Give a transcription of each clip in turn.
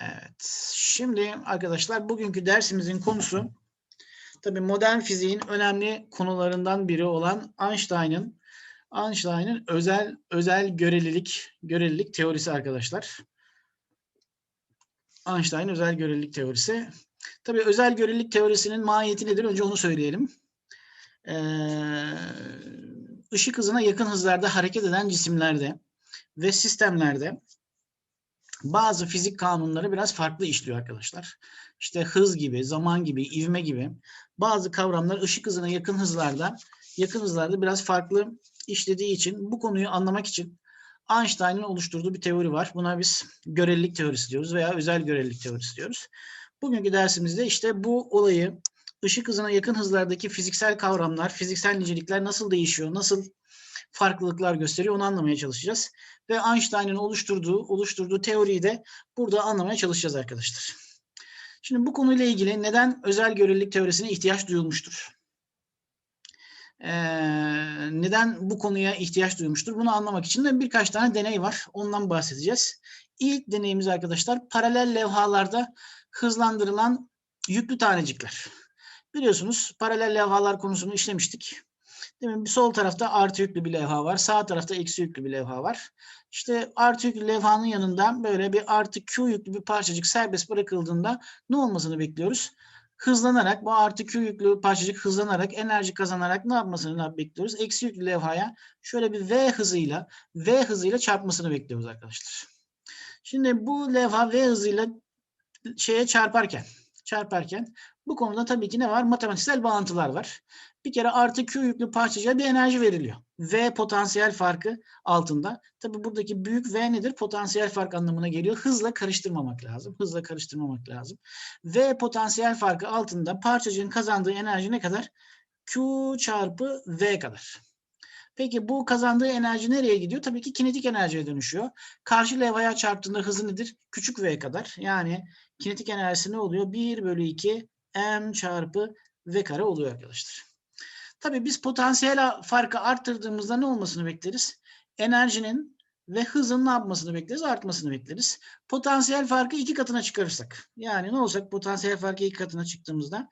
Evet. Şimdi arkadaşlar bugünkü dersimizin konusu tabii modern fiziğin önemli konularından biri olan Einstein'ın Einstein'ın özel özel görelilik görelilik teorisi arkadaşlar. Einstein özel görelilik teorisi. Tabii özel görelilik teorisinin mahiyeti nedir? Önce onu söyleyelim. Ee, ışık hızına yakın hızlarda hareket eden cisimlerde ve sistemlerde bazı fizik kanunları biraz farklı işliyor arkadaşlar. İşte hız gibi, zaman gibi, ivme gibi bazı kavramlar ışık hızına yakın hızlarda, yakın hızlarda biraz farklı işlediği için bu konuyu anlamak için Einstein'ın oluşturduğu bir teori var. Buna biz görelilik teorisi diyoruz veya özel görelilik teorisi diyoruz. Bugünkü dersimizde işte bu olayı ışık hızına yakın hızlardaki fiziksel kavramlar, fiziksel nicelikler nasıl değişiyor, nasıl farklılıklar gösteriyor onu anlamaya çalışacağız. Ve Einstein'ın oluşturduğu oluşturduğu teoriyi de burada anlamaya çalışacağız arkadaşlar. Şimdi bu konuyla ilgili neden özel görelilik teorisine ihtiyaç duyulmuştur? Ee, neden bu konuya ihtiyaç duyulmuştur? Bunu anlamak için de birkaç tane deney var. Ondan bahsedeceğiz. İlk deneyimiz arkadaşlar paralel levhalarda hızlandırılan yüklü tanecikler. Biliyorsunuz paralel levhalar konusunu işlemiştik. Demin bir sol tarafta artı yüklü bir levha var. Sağ tarafta eksi yüklü bir levha var. İşte artı yüklü levhanın yanında böyle bir artı Q yüklü bir parçacık serbest bırakıldığında ne olmasını bekliyoruz? Hızlanarak bu artı Q yüklü parçacık hızlanarak enerji kazanarak ne yapmasını bekliyoruz? Eksi yüklü levhaya şöyle bir V hızıyla V hızıyla çarpmasını bekliyoruz arkadaşlar. Şimdi bu levha V hızıyla şeye çarparken çarparken bu konuda tabii ki ne var? Matematiksel bağıntılar var. Bir kere artı Q yüklü parçacığa bir enerji veriliyor. V potansiyel farkı altında. Tabii buradaki büyük V nedir? Potansiyel fark anlamına geliyor. Hızla karıştırmamak lazım. Hızla karıştırmamak lazım. V potansiyel farkı altında parçacığın kazandığı enerji ne kadar? Q çarpı V kadar. Peki bu kazandığı enerji nereye gidiyor? Tabii ki kinetik enerjiye dönüşüyor. Karşı levhaya çarptığında hızı nedir? Küçük V kadar. Yani kinetik enerjisi ne oluyor? 1 bölü 2 m çarpı v kare oluyor arkadaşlar. Tabii biz potansiyel farkı arttırdığımızda ne olmasını bekleriz? Enerjinin ve hızın ne yapmasını bekleriz? Artmasını bekleriz. Potansiyel farkı iki katına çıkarırsak. Yani ne olacak? Potansiyel farkı iki katına çıktığımızda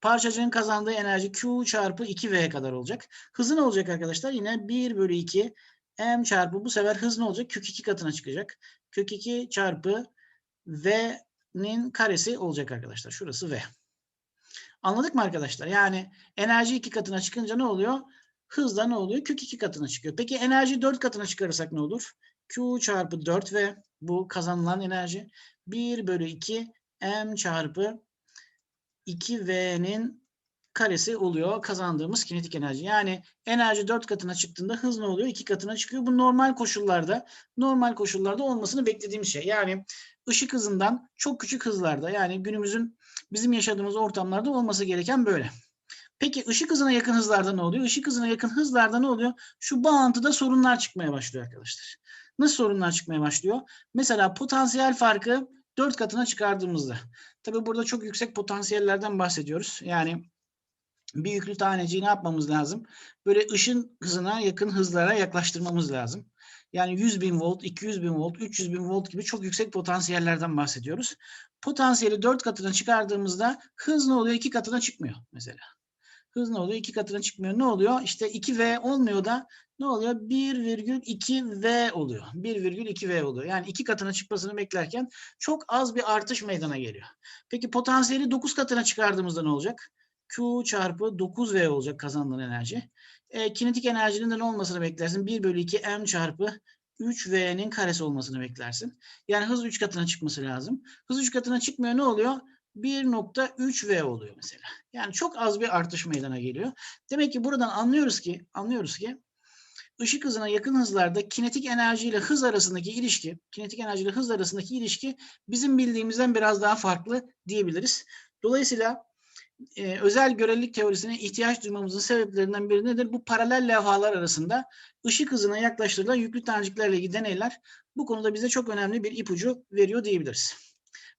parçacığın kazandığı enerji Q çarpı 2V kadar olacak. Hızı ne olacak arkadaşlar? Yine 1 bölü 2 M çarpı bu sefer hız ne olacak? Kök 2 katına çıkacak. Kök 2 çarpı V'nin karesi olacak arkadaşlar. Şurası V. Anladık mı arkadaşlar? Yani enerji iki katına çıkınca ne oluyor? Hızla ne oluyor? Kök iki katına çıkıyor. Peki enerji dört katına çıkarırsak ne olur? Q çarpı 4 ve bu kazanılan enerji 1 bölü 2 M çarpı 2V'nin karesi oluyor kazandığımız kinetik enerji. Yani enerji 4 katına çıktığında hız ne oluyor? 2 katına çıkıyor. Bu normal koşullarda normal koşullarda olmasını beklediğimiz şey. Yani ışık hızından çok küçük hızlarda yani günümüzün bizim yaşadığımız ortamlarda olması gereken böyle. Peki ışık hızına yakın hızlarda ne oluyor? Işık hızına yakın hızlarda ne oluyor? Şu bağıntıda sorunlar çıkmaya başlıyor arkadaşlar. Nasıl sorunlar çıkmaya başlıyor? Mesela potansiyel farkı 4 katına çıkardığımızda. Tabii burada çok yüksek potansiyellerden bahsediyoruz. Yani bir yüklü taneciyi ne yapmamız lazım? Böyle ışın hızına yakın hızlara yaklaştırmamız lazım. Yani 100 bin volt, 200 bin volt, 300 bin volt gibi çok yüksek potansiyellerden bahsediyoruz. Potansiyeli 4 katına çıkardığımızda hız ne oluyor? 2 katına çıkmıyor mesela. Hız ne oluyor? 2 katına çıkmıyor. Ne oluyor? İşte 2V olmuyor da ne oluyor? 1,2V oluyor. 1,2V oluyor. Yani 2 katına çıkmasını beklerken çok az bir artış meydana geliyor. Peki potansiyeli 9 katına çıkardığımızda ne olacak? Q çarpı 9V olacak kazanılan enerji. E, kinetik enerjinin de ne olmasını beklersin? 1 bölü 2 M çarpı 3V'nin karesi olmasını beklersin. Yani hız 3 katına çıkması lazım. Hız 3 katına çıkmıyor ne oluyor? 1.3V oluyor mesela. Yani çok az bir artış meydana geliyor. Demek ki buradan anlıyoruz ki anlıyoruz ki ışık hızına yakın hızlarda kinetik enerji ile hız arasındaki ilişki, kinetik enerji ile hız arasındaki ilişki bizim bildiğimizden biraz daha farklı diyebiliriz. Dolayısıyla e, özel görelilik teorisine ihtiyaç duymamızın sebeplerinden biri nedir? Bu paralel levhalar arasında ışık hızına yaklaştırılan yüklü taneciklerle ilgili deneyler bu konuda bize çok önemli bir ipucu veriyor diyebiliriz.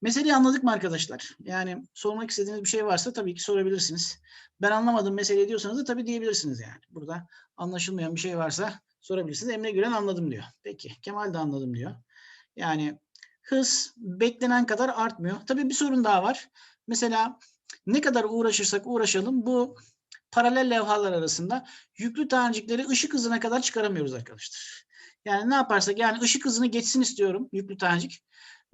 Meseleyi anladık mı arkadaşlar? Yani sormak istediğiniz bir şey varsa tabii ki sorabilirsiniz. Ben anlamadım mesele diyorsanız da tabii diyebilirsiniz yani. Burada anlaşılmayan bir şey varsa sorabilirsiniz. Emre Gülen anladım diyor. Peki Kemal de anladım diyor. Yani hız beklenen kadar artmıyor. Tabii bir sorun daha var. Mesela ne kadar uğraşırsak uğraşalım bu paralel levhalar arasında yüklü tanecikleri ışık hızına kadar çıkaramıyoruz arkadaşlar. Yani ne yaparsak yani ışık hızını geçsin istiyorum yüklü tanecik.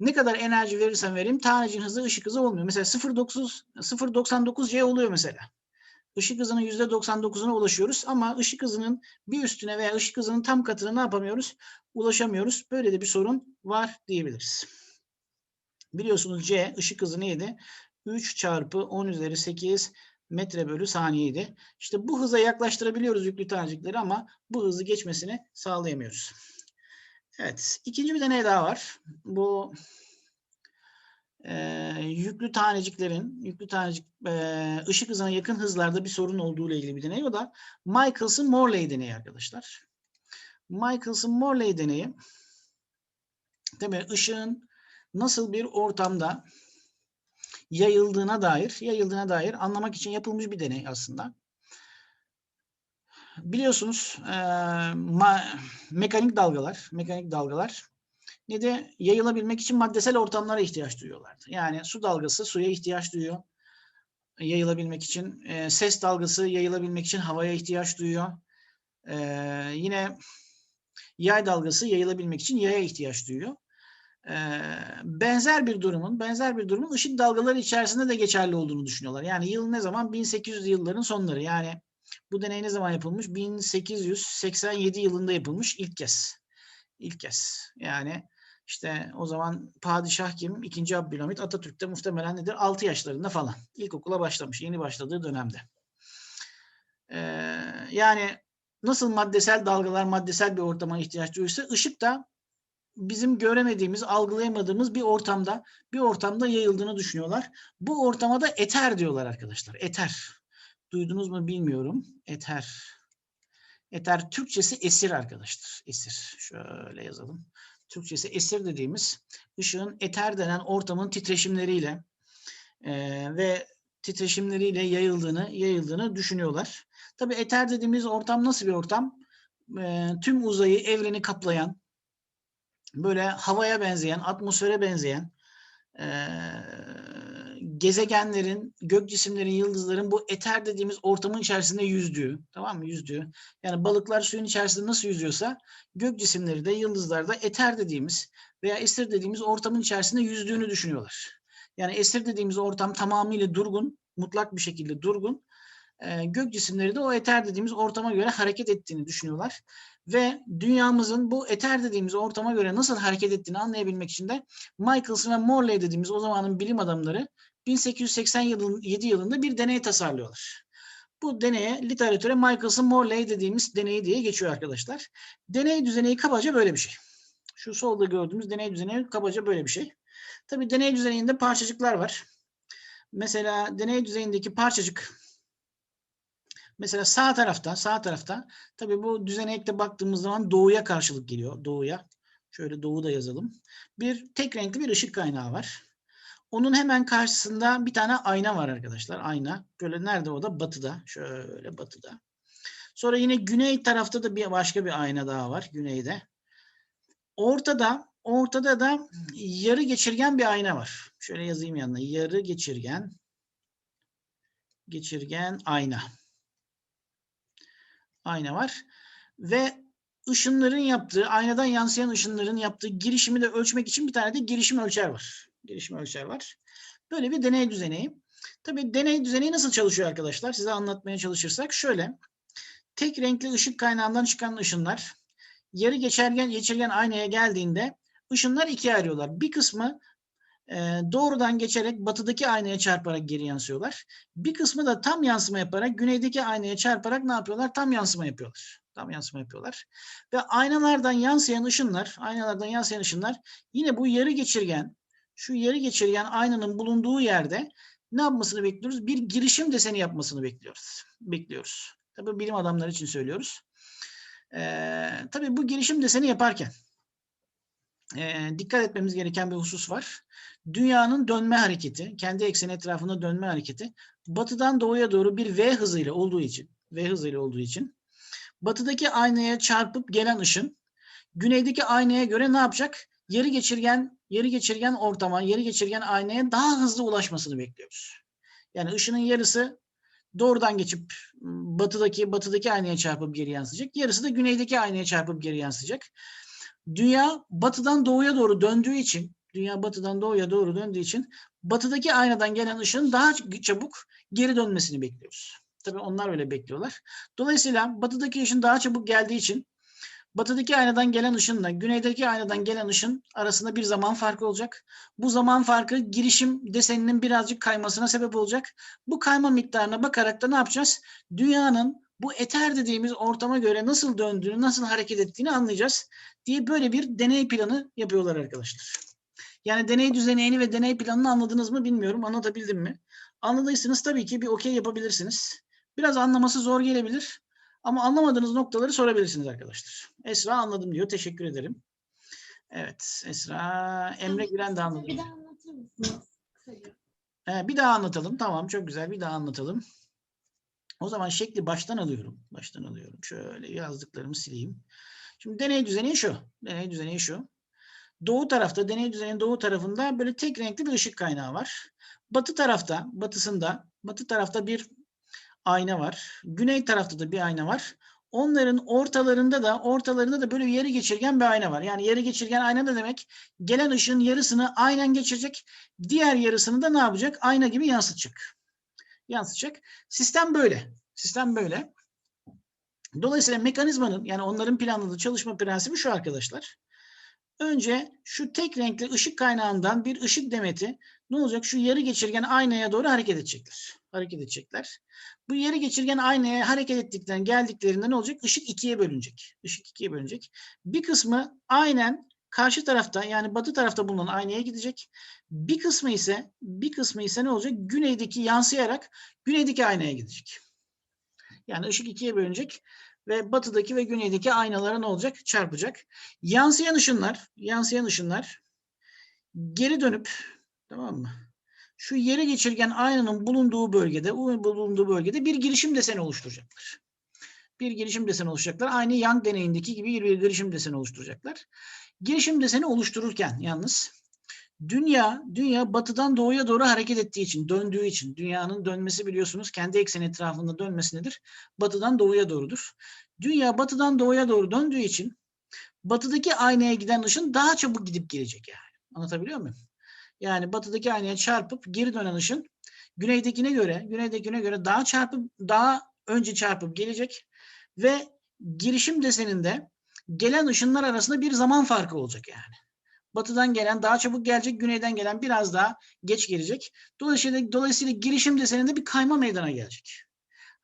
Ne kadar enerji verirsem vereyim taneciğin hızı ışık hızı olmuyor. Mesela 0.9 0.99 C oluyor mesela. Işık hızının %99'una ulaşıyoruz ama ışık hızının bir üstüne veya ışık hızının tam katına ne yapamıyoruz? Ulaşamıyoruz. Böyle de bir sorun var diyebiliriz. Biliyorsunuz C ışık hızı neydi? 3 çarpı 10 üzeri 8 metre bölü saniyeydi. İşte bu hıza yaklaştırabiliyoruz yüklü tanecikleri ama bu hızı geçmesini sağlayamıyoruz. Evet. ikinci bir deney daha var. Bu e, yüklü taneciklerin, yüklü tanecik e, ışık hızına yakın hızlarda bir sorun olduğu ile ilgili bir deney. O da Michelson-Morley deneyi arkadaşlar. Michelson-Morley deneyi tabii ışığın nasıl bir ortamda yayıldığına dair, yayıldığına dair anlamak için yapılmış bir deney aslında. Biliyorsunuz e, ma, mekanik dalgalar, mekanik dalgalar ne de yayılabilmek için maddesel ortamlara ihtiyaç duyuyorlardı. Yani su dalgası suya ihtiyaç duyuyor. Yayılabilmek için e, ses dalgası yayılabilmek için havaya ihtiyaç duyuyor. E, yine yay dalgası yayılabilmek için yaya ihtiyaç duyuyor. Benzer bir durumun, benzer bir durumun ışık dalgaları içerisinde de geçerli olduğunu düşünüyorlar. Yani yıl ne zaman? 1800 yılların sonları. Yani bu deney ne zaman yapılmış? 1887 yılında yapılmış ilk kez. İlk kez. Yani işte o zaman padişah kim? İkinci Abdülhamit Atatürk'te muhtemelen nedir? 6 yaşlarında falan. İlkokula başlamış. Yeni başladığı dönemde. Ee, yani nasıl maddesel dalgalar maddesel bir ortama ihtiyaç duyuyorsa ışık da bizim göremediğimiz, algılayamadığımız bir ortamda bir ortamda yayıldığını düşünüyorlar. Bu ortama da eter diyorlar arkadaşlar. Eter. Duydunuz mu bilmiyorum. Eter. Eter Türkçesi esir arkadaşlar. Esir. Şöyle yazalım. Türkçesi esir dediğimiz ışığın eter denen ortamın titreşimleriyle e, ve titreşimleriyle yayıldığını yayıldığını düşünüyorlar. Tabii eter dediğimiz ortam nasıl bir ortam? E, tüm uzayı, evreni kaplayan, böyle havaya benzeyen, atmosfere benzeyen, e, gezegenlerin, gök cisimlerin, yıldızların bu eter dediğimiz ortamın içerisinde yüzdüğü, tamam mı? Yüzdüğü. Yani balıklar suyun içerisinde nasıl yüzüyorsa gök cisimleri de yıldızlar da eter dediğimiz veya esir dediğimiz ortamın içerisinde yüzdüğünü düşünüyorlar. Yani esir dediğimiz ortam tamamıyla durgun, mutlak bir şekilde durgun. E, gök cisimleri de o eter dediğimiz ortama göre hareket ettiğini düşünüyorlar. Ve dünyamızın bu eter dediğimiz ortama göre nasıl hareket ettiğini anlayabilmek için de Michelson ve Morley dediğimiz o zamanın bilim adamları 1887 yılında bir deney tasarlıyorlar. Bu deneye literatüre Michelson-Morley dediğimiz deney diye geçiyor arkadaşlar. Deney düzeneği kabaca böyle bir şey. Şu solda gördüğümüz deney düzeneği kabaca böyle bir şey. Tabii deney düzeninde parçacıklar var. Mesela deney düzeyindeki parçacık mesela sağ tarafta sağ tarafta tabii bu düzenekte baktığımız zaman doğuya karşılık geliyor. Doğuya. Şöyle doğu da yazalım. Bir tek renkli bir ışık kaynağı var. Onun hemen karşısında bir tane ayna var arkadaşlar. Ayna. Böyle nerede o da? Batıda. Şöyle batıda. Sonra yine güney tarafta da bir başka bir ayna daha var. Güneyde. Ortada ortada da yarı geçirgen bir ayna var. Şöyle yazayım yanına. Yarı geçirgen geçirgen ayna. Ayna var. Ve ışınların yaptığı, aynadan yansıyan ışınların yaptığı girişimi de ölçmek için bir tane de girişim ölçer var gelişme ölçer var. Böyle bir deney düzeneği. Tabii deney düzeneği nasıl çalışıyor arkadaşlar? Size anlatmaya çalışırsak şöyle. Tek renkli ışık kaynağından çıkan ışınlar yarı geçergen geçirgen aynaya geldiğinde ışınlar ikiye ayrıyorlar. Bir kısmı doğrudan geçerek batıdaki aynaya çarparak geri yansıyorlar. Bir kısmı da tam yansıma yaparak güneydeki aynaya çarparak ne yapıyorlar? Tam yansıma yapıyorlar. Tam yansıma yapıyorlar. Ve aynalardan yansıyan ışınlar, aynalardan yansıyan ışınlar yine bu yarı geçirgen şu yarı geçirgen aynanın bulunduğu yerde ne yapmasını bekliyoruz? Bir girişim deseni yapmasını bekliyoruz. Bekliyoruz. Tabii bilim adamları için söylüyoruz. Ee, tabii bu girişim deseni yaparken e, dikkat etmemiz gereken bir husus var. Dünyanın dönme hareketi, kendi ekseni etrafında dönme hareketi batıdan doğuya doğru bir V hızıyla olduğu için, V hızıyla olduğu için batıdaki aynaya çarpıp gelen ışın güneydeki aynaya göre ne yapacak? yeri geçirgen yeri geçirgen ortama, yeri geçirgen aynaya daha hızlı ulaşmasını bekliyoruz. Yani ışının yarısı doğrudan geçip m, batıdaki batıdaki aynaya çarpıp geri yansıyacak. Yarısı da güneydeki aynaya çarpıp geri yansıyacak. Dünya batıdan doğuya doğru döndüğü için, dünya batıdan doğuya doğru döndüğü için batıdaki aynadan gelen ışığın daha çabuk geri dönmesini bekliyoruz. Tabii onlar öyle bekliyorlar. Dolayısıyla batıdaki ışın daha çabuk geldiği için batıdaki aynadan gelen ışınla güneydeki aynadan gelen ışın arasında bir zaman farkı olacak. Bu zaman farkı girişim deseninin birazcık kaymasına sebep olacak. Bu kayma miktarına bakarak da ne yapacağız? Dünyanın bu eter dediğimiz ortama göre nasıl döndüğünü, nasıl hareket ettiğini anlayacağız diye böyle bir deney planı yapıyorlar arkadaşlar. Yani deney düzenini ve deney planını anladınız mı bilmiyorum. Anlatabildim mi? Anladıysanız tabii ki bir okey yapabilirsiniz. Biraz anlaması zor gelebilir. Ama anlamadığınız noktaları sorabilirsiniz arkadaşlar. Esra anladım diyor. Teşekkür ederim. Evet Esra. Emre Gülen de anladı. Bir daha anlatır mısınız? Ee, bir daha anlatalım. Tamam çok güzel. Bir daha anlatalım. O zaman şekli baştan alıyorum. Baştan alıyorum. Şöyle yazdıklarımı sileyim. Şimdi deney düzeni şu. Deney düzeni şu. Doğu tarafta, deney düzeninin doğu tarafında böyle tek renkli bir ışık kaynağı var. Batı tarafta, batısında, batı tarafta bir ayna var. Güney tarafta da bir ayna var. Onların ortalarında da ortalarında da böyle yeri geçirgen bir ayna var. Yani yeri geçirgen ayna ne demek? Gelen ışığın yarısını aynen geçirecek. Diğer yarısını da ne yapacak? Ayna gibi yansıtacak. Yansıtacak. Sistem böyle. Sistem böyle. Dolayısıyla mekanizmanın yani onların planladığı çalışma prensibi şu arkadaşlar. Önce şu tek renkli ışık kaynağından bir ışık demeti ne olacak? Şu yarı geçirgen aynaya doğru hareket edecekler. Hareket edecekler. Bu yarı geçirgen aynaya hareket ettikten geldiklerinde ne olacak? Işık ikiye bölünecek. Işık ikiye bölünecek. Bir kısmı aynen karşı tarafta yani batı tarafta bulunan aynaya gidecek. Bir kısmı ise bir kısmı ise ne olacak? Güneydeki yansıyarak güneydeki aynaya gidecek. Yani ışık ikiye bölünecek ve batıdaki ve güneydeki aynalara ne olacak? Çarpacak. Yansıyan ışınlar, yansıyan ışınlar geri dönüp tamam mı? Şu yere geçirgen aynanın bulunduğu bölgede, bulunduğu bölgede bir girişim deseni oluşturacaklar. Bir girişim deseni oluşturacaklar. Aynı Young deneyindeki gibi bir girişim deseni oluşturacaklar. Girişim deseni oluştururken yalnız dünya dünya batıdan doğuya doğru hareket ettiği için, döndüğü için, dünyanın dönmesi biliyorsunuz kendi ekseni etrafında dönmesi nedir? Batıdan doğuya doğrudur. Dünya batıdan doğuya doğru döndüğü için batıdaki aynaya giden ışın daha çabuk gidip gelecek yani. Anlatabiliyor muyum? Yani batıdaki aynaya çarpıp geri dönen ışın güneydekine göre, güneydekine göre daha çarpıp daha önce çarpıp gelecek ve girişim deseninde gelen ışınlar arasında bir zaman farkı olacak yani. Batıdan gelen daha çabuk gelecek, güneyden gelen biraz daha geç gelecek. Dolayısıyla, dolayısıyla girişim deseninde bir kayma meydana gelecek.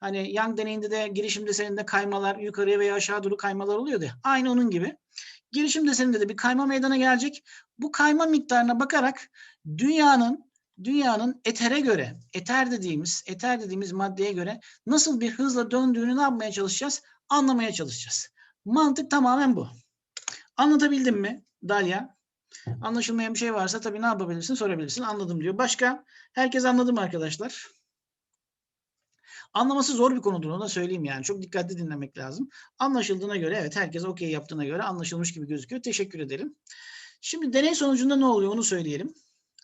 Hani Young deneyinde de girişim deseninde kaymalar yukarıya veya aşağı doğru kaymalar oluyordu. Aynı onun gibi. Girişim deseninde de bir kayma meydana gelecek. Bu kayma miktarına bakarak dünyanın dünyanın etere göre, eter dediğimiz, eter dediğimiz maddeye göre nasıl bir hızla döndüğünü ne yapmaya çalışacağız? Anlamaya çalışacağız. Mantık tamamen bu. Anlatabildim mi Dalya? Anlaşılmayan bir şey varsa tabii ne yapabilirsin sorabilirsin. Anladım diyor. Başka? Herkes anladı mı arkadaşlar? Anlaması zor bir konudur onu da söyleyeyim yani. Çok dikkatli dinlemek lazım. Anlaşıldığına göre evet herkes okey yaptığına göre anlaşılmış gibi gözüküyor. Teşekkür ederim. Şimdi deney sonucunda ne oluyor onu söyleyelim.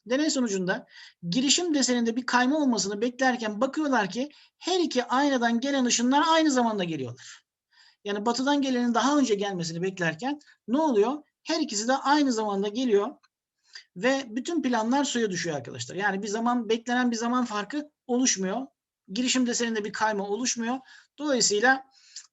Deney sonucunda girişim deseninde bir kayma olmasını beklerken bakıyorlar ki her iki aynadan gelen ışınlar aynı zamanda geliyorlar. Yani batıdan gelenin daha önce gelmesini beklerken ne oluyor? Her ikisi de aynı zamanda geliyor ve bütün planlar suya düşüyor arkadaşlar. Yani bir zaman beklenen bir zaman farkı oluşmuyor. Girişim deseninde bir kayma oluşmuyor. Dolayısıyla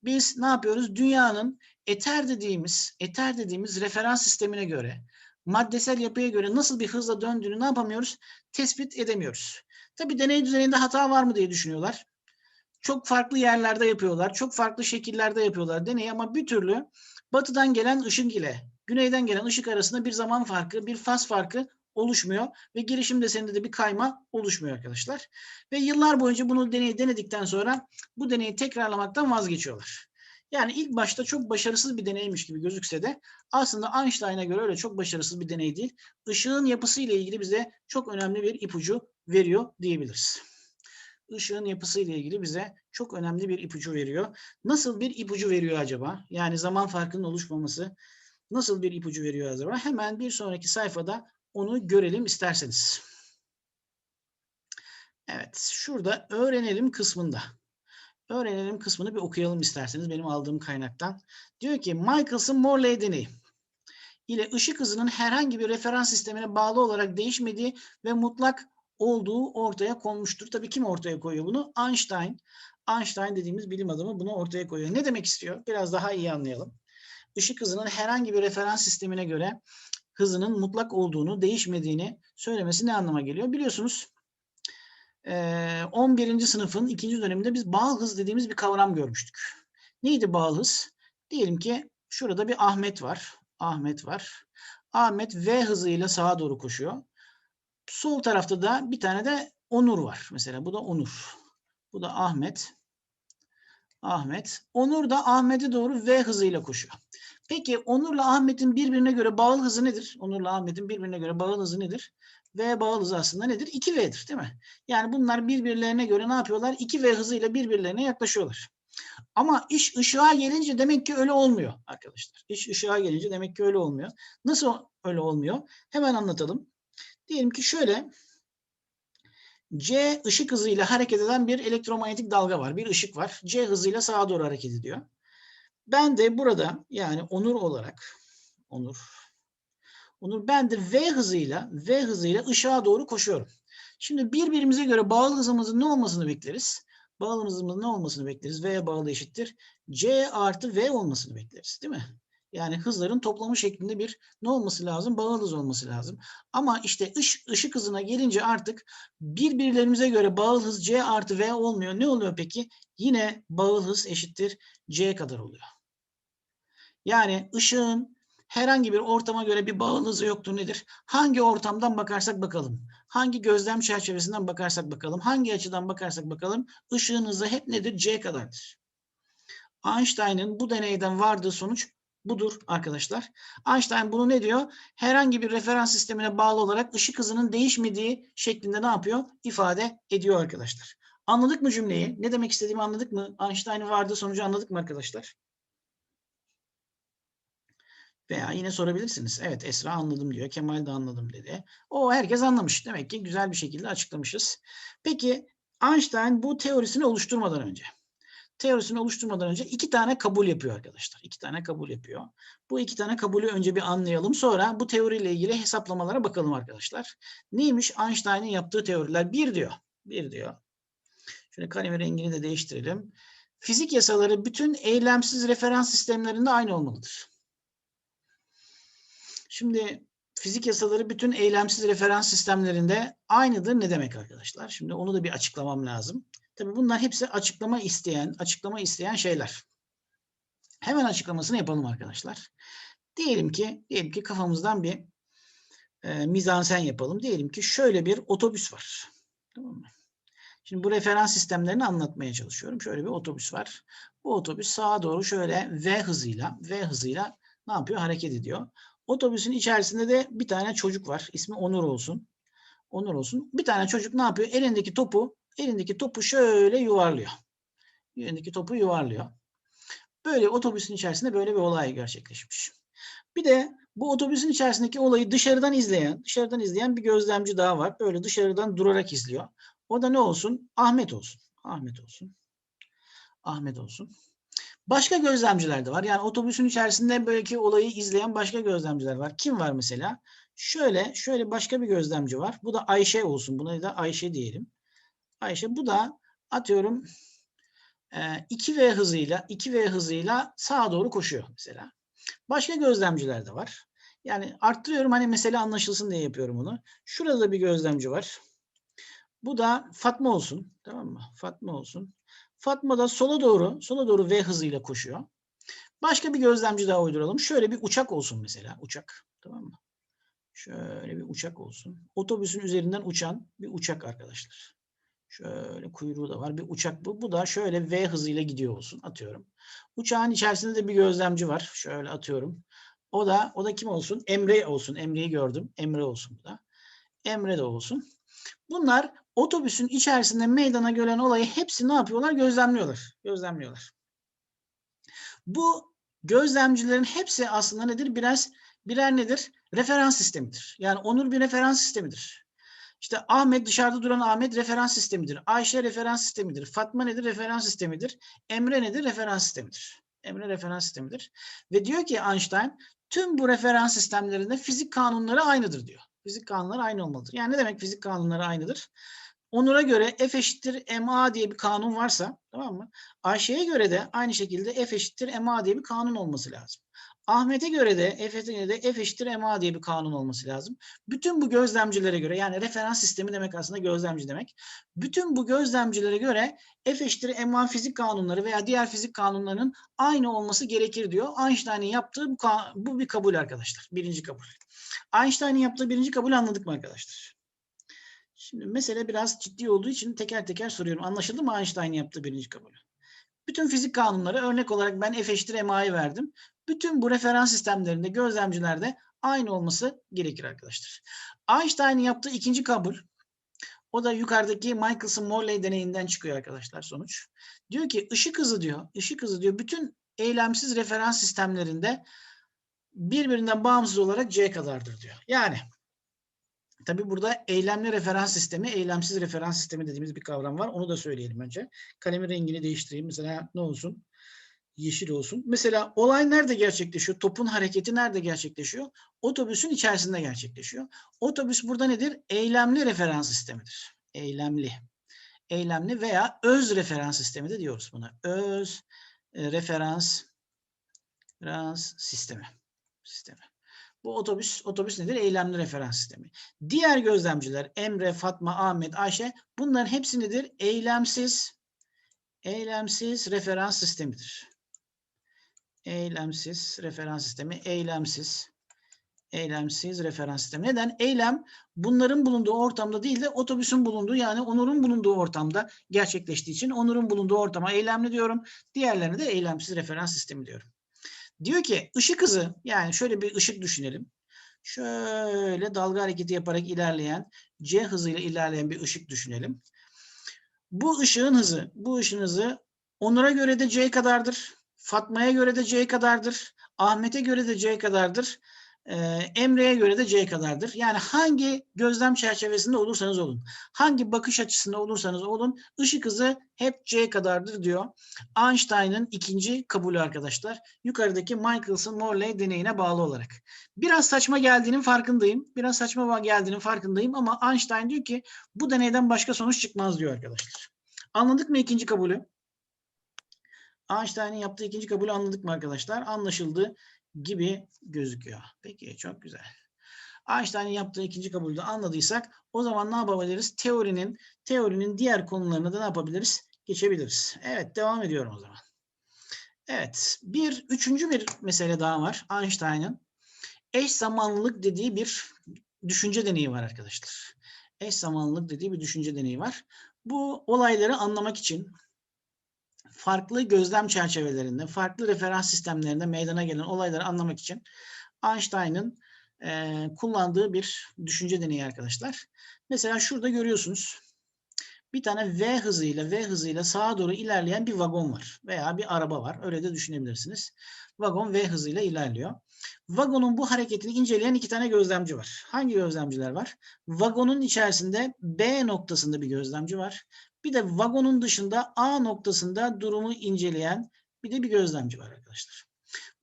biz ne yapıyoruz? Dünyanın eter dediğimiz, eter dediğimiz referans sistemine göre, maddesel yapıya göre nasıl bir hızla döndüğünü ne yapamıyoruz? Tespit edemiyoruz. Tabii deney düzeninde hata var mı diye düşünüyorlar. Çok farklı yerlerde yapıyorlar, çok farklı şekillerde yapıyorlar deneyi ama bir türlü batıdan gelen ışık ile güneyden gelen ışık arasında bir zaman farkı, bir faz farkı oluşmuyor ve girişim deseninde de bir kayma oluşmuyor arkadaşlar. Ve yıllar boyunca bunu deney denedikten sonra bu deneyi tekrarlamaktan vazgeçiyorlar. Yani ilk başta çok başarısız bir deneymiş gibi gözükse de aslında Einstein'a göre öyle çok başarısız bir deney değil. Işığın yapısı ile ilgili bize çok önemli bir ipucu veriyor diyebiliriz. Işığın yapısı ile ilgili bize çok önemli bir ipucu veriyor. Nasıl bir ipucu veriyor acaba? Yani zaman farkının oluşmaması Nasıl bir ipucu veriyor acaba? Hemen bir sonraki sayfada onu görelim isterseniz. Evet, şurada öğrenelim kısmında. Öğrenelim kısmını bir okuyalım isterseniz benim aldığım kaynaktan. Diyor ki Michelson-Morley deneyi ile ışık hızının herhangi bir referans sistemine bağlı olarak değişmediği ve mutlak olduğu ortaya konmuştur. Tabii kim ortaya koyuyor bunu? Einstein. Einstein dediğimiz bilim adamı bunu ortaya koyuyor. Ne demek istiyor? Biraz daha iyi anlayalım. Işık hızının herhangi bir referans sistemine göre hızının mutlak olduğunu, değişmediğini söylemesi ne anlama geliyor? Biliyorsunuz eee, 11. sınıfın ikinci döneminde biz bağıl hız dediğimiz bir kavram görmüştük. Neydi bağıl hız? Diyelim ki şurada bir Ahmet var. Ahmet var. Ahmet V hızıyla sağa doğru koşuyor. Sol tarafta da bir tane de Onur var. Mesela bu da Onur. Bu da Ahmet. Ahmet. Onur da Ahmet'e doğru V hızıyla koşuyor. Peki Onur'la Ahmet'in birbirine göre bağıl hızı nedir? Onur'la Ahmet'in birbirine göre bağıl hızı nedir? V bağıl hızı aslında nedir? 2V'dir değil mi? Yani bunlar birbirlerine göre ne yapıyorlar? 2V hızıyla birbirlerine yaklaşıyorlar. Ama iş ışığa gelince demek ki öyle olmuyor arkadaşlar. İş ışığa gelince demek ki öyle olmuyor. Nasıl öyle olmuyor? Hemen anlatalım. Diyelim ki şöyle C ışık hızıyla hareket eden bir elektromanyetik dalga var. Bir ışık var. C hızıyla sağa doğru hareket ediyor. Ben de burada yani Onur olarak Onur Onur ben de V hızıyla V hızıyla ışığa doğru koşuyorum. Şimdi birbirimize göre bağlı hızımızın ne olmasını bekleriz? Bağlı hızımızın ne olmasını bekleriz? V'ye bağlı eşittir. C artı V olmasını bekleriz değil mi? Yani hızların toplamı şeklinde bir ne olması lazım? Bağlı hız olması lazım. Ama işte ış, ışık hızına gelince artık birbirlerimize göre bağlı hız C artı V olmuyor. Ne oluyor peki? Yine bağlı hız eşittir C kadar oluyor. Yani ışığın herhangi bir ortama göre bir bağlı hızı yoktur nedir? Hangi ortamdan bakarsak bakalım. Hangi gözlem çerçevesinden bakarsak bakalım. Hangi açıdan bakarsak bakalım. ışığın hızı hep nedir? C kadardır. Einstein'ın bu deneyden vardığı sonuç budur arkadaşlar. Einstein bunu ne diyor? Herhangi bir referans sistemine bağlı olarak ışık hızının değişmediği şeklinde ne yapıyor? İfade ediyor arkadaşlar. Anladık mı cümleyi? Ne demek istediğimi anladık mı? Einstein'ın vardığı sonucu anladık mı arkadaşlar? Veya yine sorabilirsiniz. Evet Esra anladım diyor. Kemal de anladım dedi. O herkes anlamış. Demek ki güzel bir şekilde açıklamışız. Peki Einstein bu teorisini oluşturmadan önce teorisini oluşturmadan önce iki tane kabul yapıyor arkadaşlar. İki tane kabul yapıyor. Bu iki tane kabulü önce bir anlayalım. Sonra bu teoriyle ilgili hesaplamalara bakalım arkadaşlar. Neymiş Einstein'ın yaptığı teoriler? Bir diyor. Bir diyor. Şöyle kalemi rengini de değiştirelim. Fizik yasaları bütün eylemsiz referans sistemlerinde aynı olmalıdır. Şimdi fizik yasaları bütün eylemsiz referans sistemlerinde aynıdır ne demek arkadaşlar? Şimdi onu da bir açıklamam lazım. Tabii bunlar hepsi açıklama isteyen, açıklama isteyen şeyler. Hemen açıklamasını yapalım arkadaşlar. Diyelim ki, diyelim ki kafamızdan bir e, mizansen yapalım. Diyelim ki şöyle bir otobüs var. Tamam mı? Şimdi bu referans sistemlerini anlatmaya çalışıyorum. Şöyle bir otobüs var. Bu otobüs sağa doğru şöyle V hızıyla, V hızıyla ne yapıyor? Hareket ediyor. Otobüsün içerisinde de bir tane çocuk var. İsmi Onur olsun. Onur olsun. Bir tane çocuk ne yapıyor? Elindeki topu elindeki topu şöyle yuvarlıyor. Elindeki topu yuvarlıyor. Böyle otobüsün içerisinde böyle bir olay gerçekleşmiş. Bir de bu otobüsün içerisindeki olayı dışarıdan izleyen, dışarıdan izleyen bir gözlemci daha var. Böyle dışarıdan durarak izliyor. O da ne olsun? Ahmet olsun. Ahmet olsun. Ahmet olsun. Başka gözlemciler de var. Yani otobüsün içerisinde belki olayı izleyen başka gözlemciler var. Kim var mesela? Şöyle, şöyle başka bir gözlemci var. Bu da Ayşe olsun. Buna da Ayşe diyelim. Ayşe bu da atıyorum 2V hızıyla 2V hızıyla sağa doğru koşuyor mesela. Başka gözlemciler de var. Yani arttırıyorum hani mesele anlaşılsın diye yapıyorum bunu. Şurada da bir gözlemci var. Bu da Fatma olsun. Tamam mı? Fatma olsun. Fatma da sola doğru, sola doğru V hızıyla koşuyor. Başka bir gözlemci daha uyduralım. Şöyle bir uçak olsun mesela. Uçak. Tamam mı? Şöyle bir uçak olsun. Otobüsün üzerinden uçan bir uçak arkadaşlar. Şöyle kuyruğu da var. Bir uçak bu. Bu da şöyle V hızıyla gidiyor olsun. Atıyorum. Uçağın içerisinde de bir gözlemci var. Şöyle atıyorum. O da o da kim olsun? Emre olsun. Emre'yi gördüm. Emre olsun bu da. Emre de olsun. Bunlar otobüsün içerisinde meydana gelen olayı hepsi ne yapıyorlar? Gözlemliyorlar. Gözlemliyorlar. Bu gözlemcilerin hepsi aslında nedir? Biraz birer nedir? Referans sistemidir. Yani Onur bir referans sistemidir. İşte Ahmet dışarıda duran Ahmet referans sistemidir. Ayşe referans sistemidir. Fatma nedir? Referans sistemidir. Emre nedir? Referans sistemidir. Emre referans sistemidir. Ve diyor ki Einstein tüm bu referans sistemlerinde fizik kanunları aynıdır diyor. Fizik kanunları aynı olmalıdır. Yani ne demek fizik kanunları aynıdır? Onur'a göre F eşittir MA diye bir kanun varsa tamam mı? Ayşe'ye göre de aynı şekilde F eşittir MA diye bir kanun olması lazım. Ahmet'e göre de F'e göre de F eşittir MA diye bir kanun olması lazım. Bütün bu gözlemcilere göre yani referans sistemi demek aslında gözlemci demek. Bütün bu gözlemcilere göre F eşittir MA fizik kanunları veya diğer fizik kanunlarının aynı olması gerekir diyor. Einstein'ın yaptığı bu, bu bir kabul arkadaşlar. Birinci kabul. Einstein'ın yaptığı birinci kabul anladık mı arkadaşlar? Şimdi mesele biraz ciddi olduğu için teker teker soruyorum. Anlaşıldı mı Einstein'ın yaptığı birinci kabul? Bütün fizik kanunları örnek olarak ben F eşittir MA'yı verdim. Bütün bu referans sistemlerinde, gözlemcilerde aynı olması gerekir arkadaşlar. Einstein'ın yaptığı ikinci kabul, o da yukarıdaki Michelson-Morley deneyinden çıkıyor arkadaşlar sonuç. Diyor ki ışık hızı diyor, ışık hızı diyor bütün eylemsiz referans sistemlerinde birbirinden bağımsız olarak c kadardır diyor. Yani tabi burada eylemli referans sistemi, eylemsiz referans sistemi dediğimiz bir kavram var. Onu da söyleyelim önce. Kalemin rengini değiştireyim. Mesela ne olsun? Yeşil olsun. Mesela olay nerede gerçekleşiyor? Topun hareketi nerede gerçekleşiyor? Otobüsün içerisinde gerçekleşiyor. Otobüs burada nedir? Eylemli referans sistemidir. Eylemli. Eylemli veya öz referans sistemi de diyoruz buna. Öz referans referans sistemi. Sistemi. Bu otobüs otobüs nedir? Eylemli referans sistemi. Diğer gözlemciler Emre, Fatma, Ahmet, Ayşe bunların hepsi nedir? Eylemsiz eylemsiz referans sistemidir. Eylemsiz referans sistemi, eylemsiz eylemsiz referans sistemi. Neden? Eylem bunların bulunduğu ortamda değil de otobüsün bulunduğu yani Onur'un bulunduğu ortamda gerçekleştiği için Onur'un bulunduğu ortama eylemli diyorum. Diğerlerine de eylemsiz referans sistemi diyorum. Diyor ki ışık hızı yani şöyle bir ışık düşünelim. Şöyle dalga hareketi yaparak ilerleyen c hızıyla ilerleyen bir ışık düşünelim. Bu ışığın hızı, bu ışığın hızı Onur'a göre de c kadardır. Fatma'ya göre de c kadardır. Ahmet'e göre de c kadardır. Ee, Emre'ye göre de c kadardır. Yani hangi gözlem çerçevesinde olursanız olun, hangi bakış açısında olursanız olun, ışık hızı hep c kadardır diyor. Einstein'ın ikinci kabulü arkadaşlar. Yukarıdaki Michelson-Morley deneyine bağlı olarak. Biraz saçma geldiğinin farkındayım. Biraz saçma geldiğinin farkındayım ama Einstein diyor ki bu deneyden başka sonuç çıkmaz diyor arkadaşlar. Anladık mı ikinci kabulü? Einstein'ın yaptığı ikinci kabulü anladık mı arkadaşlar? Anlaşıldı gibi gözüküyor. Peki çok güzel. Einstein'ın yaptığı ikinci kabulü de anladıysak o zaman ne yapabiliriz? Teorinin teorinin diğer konularına da ne yapabiliriz? Geçebiliriz. Evet devam ediyorum o zaman. Evet bir üçüncü bir mesele daha var Einstein'ın. Eş zamanlılık dediği bir düşünce deneyi var arkadaşlar. Eş zamanlılık dediği bir düşünce deneyi var. Bu olayları anlamak için farklı gözlem çerçevelerinde, farklı referans sistemlerinde meydana gelen olayları anlamak için Einstein'ın e, kullandığı bir düşünce deneyi arkadaşlar. Mesela şurada görüyorsunuz. Bir tane V hızıyla V hızıyla sağa doğru ilerleyen bir vagon var veya bir araba var. Öyle de düşünebilirsiniz. Vagon V hızıyla ilerliyor. Vagonun bu hareketini inceleyen iki tane gözlemci var. Hangi gözlemciler var? Vagonun içerisinde B noktasında bir gözlemci var. Bir de vagonun dışında A noktasında durumu inceleyen bir de bir gözlemci var arkadaşlar.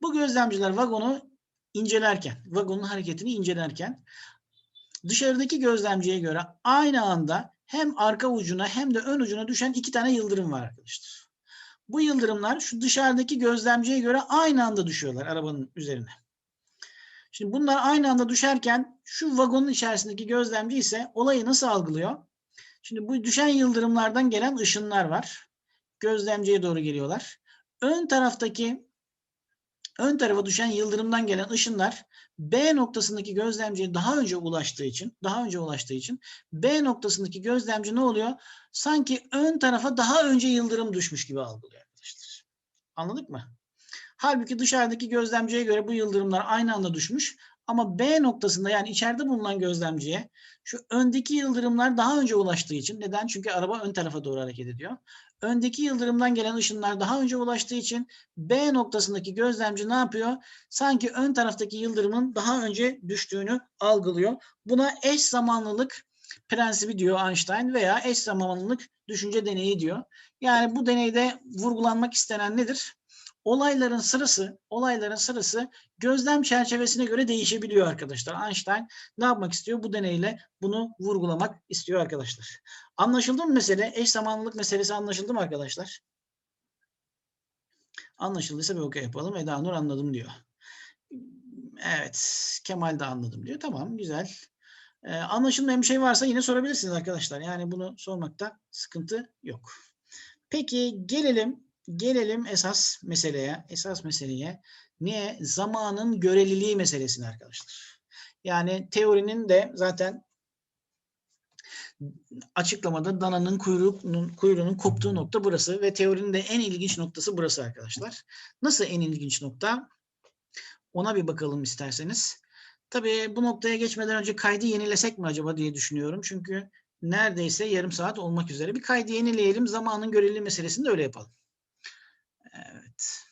Bu gözlemciler vagonu incelerken, vagonun hareketini incelerken dışarıdaki gözlemciye göre aynı anda hem arka ucuna hem de ön ucuna düşen iki tane yıldırım var arkadaşlar. Bu yıldırımlar şu dışarıdaki gözlemciye göre aynı anda düşüyorlar arabanın üzerine. Şimdi bunlar aynı anda düşerken şu vagonun içerisindeki gözlemci ise olayı nasıl algılıyor? Şimdi bu düşen yıldırımlardan gelen ışınlar var. Gözlemciye doğru geliyorlar. Ön taraftaki ön tarafa düşen yıldırımdan gelen ışınlar B noktasındaki gözlemciye daha önce ulaştığı için, daha önce ulaştığı için B noktasındaki gözlemci ne oluyor? Sanki ön tarafa daha önce yıldırım düşmüş gibi algılıyor arkadaşlar. Anladık mı? Halbuki dışarıdaki gözlemciye göre bu yıldırımlar aynı anda düşmüş Ama B noktasında yani içeride bulunan gözlemciye şu öndeki yıldırımlar daha önce ulaştığı için neden? Çünkü araba ön tarafa doğru hareket ediyor. Öndeki yıldırımdan gelen ışınlar daha önce ulaştığı için B noktasındaki gözlemci ne yapıyor? Sanki ön taraftaki yıldırımın daha önce düştüğünü algılıyor. Buna eş zamanlılık prensibi diyor Einstein veya eş zamanlılık düşünce deneyi diyor. Yani bu deneyde vurgulanmak istenen nedir? Olayların sırası, olayların sırası gözlem çerçevesine göre değişebiliyor arkadaşlar. Einstein ne yapmak istiyor? Bu deneyle bunu vurgulamak istiyor arkadaşlar. Anlaşıldı mı mesele? Eş zamanlılık meselesi anlaşıldı mı arkadaşlar? Anlaşıldıysa bir okey yapalım. Eda Nur anladım diyor. Evet. Kemal de anladım diyor. Tamam güzel. Ee, anlaşılmayan bir şey varsa yine sorabilirsiniz arkadaşlar. Yani bunu sormakta sıkıntı yok. Peki gelelim gelelim esas meseleye. Esas meseleye niye? Zamanın göreliliği meselesine arkadaşlar. Yani teorinin de zaten açıklamada dananın kuyruğunun, kuyruğunun koptuğu nokta burası ve teorinin de en ilginç noktası burası arkadaşlar. Nasıl en ilginç nokta? Ona bir bakalım isterseniz. Tabii bu noktaya geçmeden önce kaydı yenilesek mi acaba diye düşünüyorum. Çünkü neredeyse yarım saat olmak üzere. Bir kaydı yenileyelim. Zamanın göreliliği meselesini de öyle yapalım. Evet.